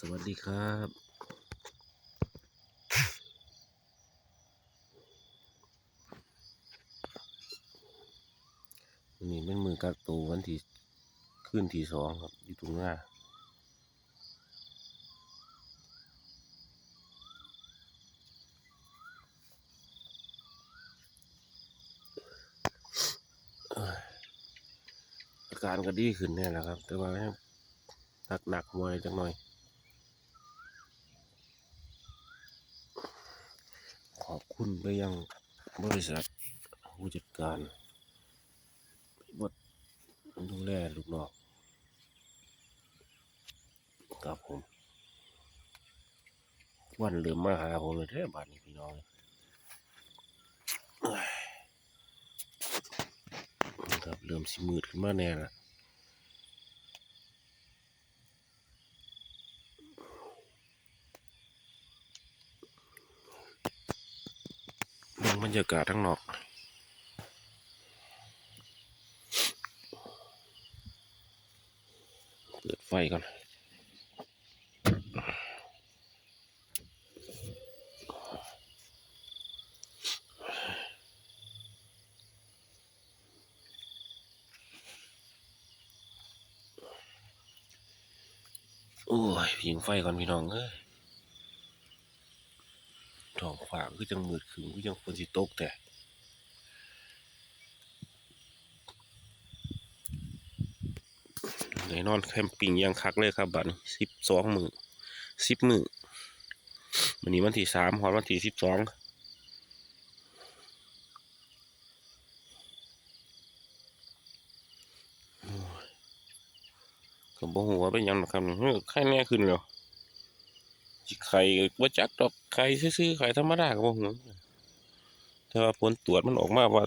สวัสดีครับนี่เป็นมือกักตัววันที่ขึ้นที่สองครับ อยู่ตรงหน้าอาการก็ดีขึ้นเนี่ยแหละครับ แต่ว่าหนักหนักมวยจังหน่อย ขอบคุณไปยังบริษัทผู้จัดการบดดูแลลูกน้องครับผม วันเริ่มมาหาผมเลยแท้บาดนี้พี่น้องเอ้ยครับเริ่มสิมืดขึ้นมาแน่ละ งบรรยากาศทั้งนอก เปิดไฟก่อนโอ้ยยิงไฟก่อนพี่น้องเอ้ย ท้องฟ้าคือจังมืดขึ้นคือจังฝนสิตกแต่ไหนนอนแคมปิ้งยังคักเลยครับบัดนี้สิบสองมือสิบมือวันนี้วันที่สามหอนวันที่สิบสองก็บ่หัวาเป็นยังหรอกครับเฮ้ยไข่แน่ขึ้นแล้ว ไข่บ่จักดอกไข่ซื่อๆไข่ธรรมดาก็บ่หัวแต่ว่าผลตรวจมันออกมาว่า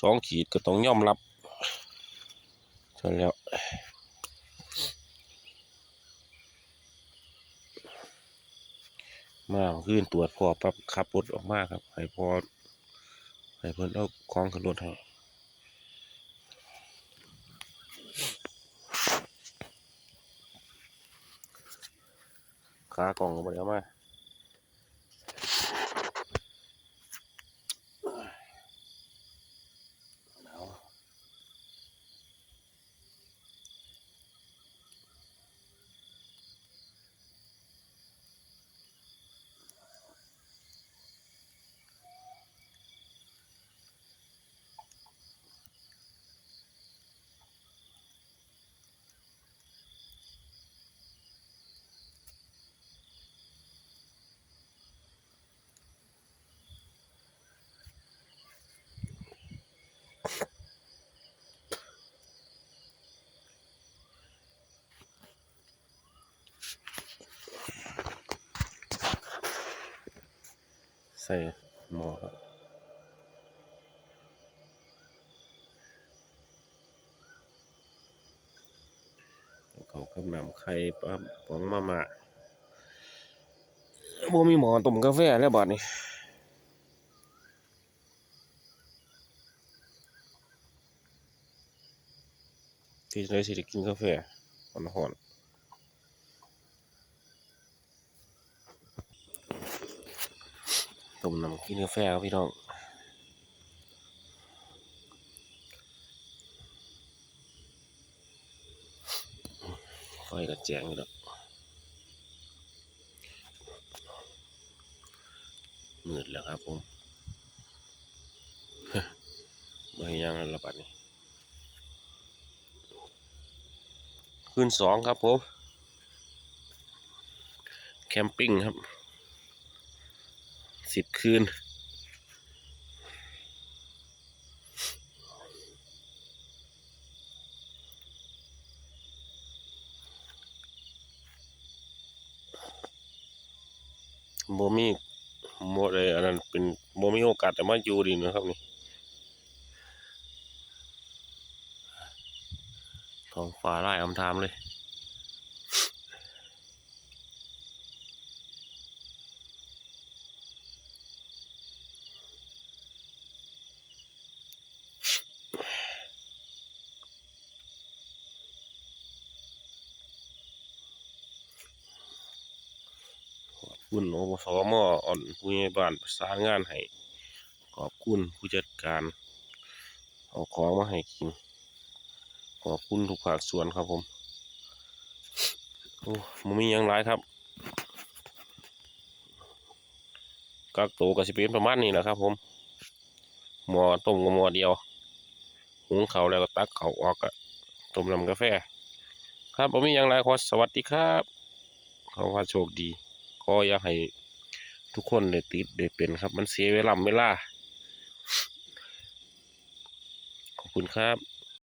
สองขีดก็ต้องยอมรับใช่แล้วมาขึ้นตรวจพอปั๊บขับรถออกมาครับให้พอให้เพิ่นเอาของขึ้นรถให้ากล่องก็บ่ได้เอามา ใส่หม้อครับเขากำนำไข่ปั๊บปองมามาบ่มีหมอต้มกาแฟแล้วบัดนี้ ที่ไหนสิได้กินกาแฟหอนๆต้มน้ำกินกาแฟครับพี่น้องไฟก็แจ้งอยู่แล้วมืดแล้วครับผมไม่ยังแล้วละบัดนี้ คืนสองครับผมแคมปิ้งครับสิบคืน โมมีโมเลยอันนั้นเป็นโมมีโอกาสจะมาอยู่ดีนะครับนี่ ท้องฟ้าไล่อำทามเลย คุณอบสมอ่อนผู้ใหญ่บ้านประสานงานให้ขอบคุณผู้จัดการ เอาของมาให้กิน ขอบคุณทุกภาคส่วนครับผม โอ้มันมีหยังหลายครับกักโตวก็สิเป็นประมาณนี้แหละครับ ผมหมอต้มก็หมอเดียวหุงเขาแล้วก็ตักเขาออกก็ต้มน้ำกาแฟ ครับผมมีอย่างไรขอสวัสดีครับขอว่าโชคดี ขออยากให้ทุกคนได้ติดได้เป็นครับ มันเสียเวลาเวลา ขอบคุณครับ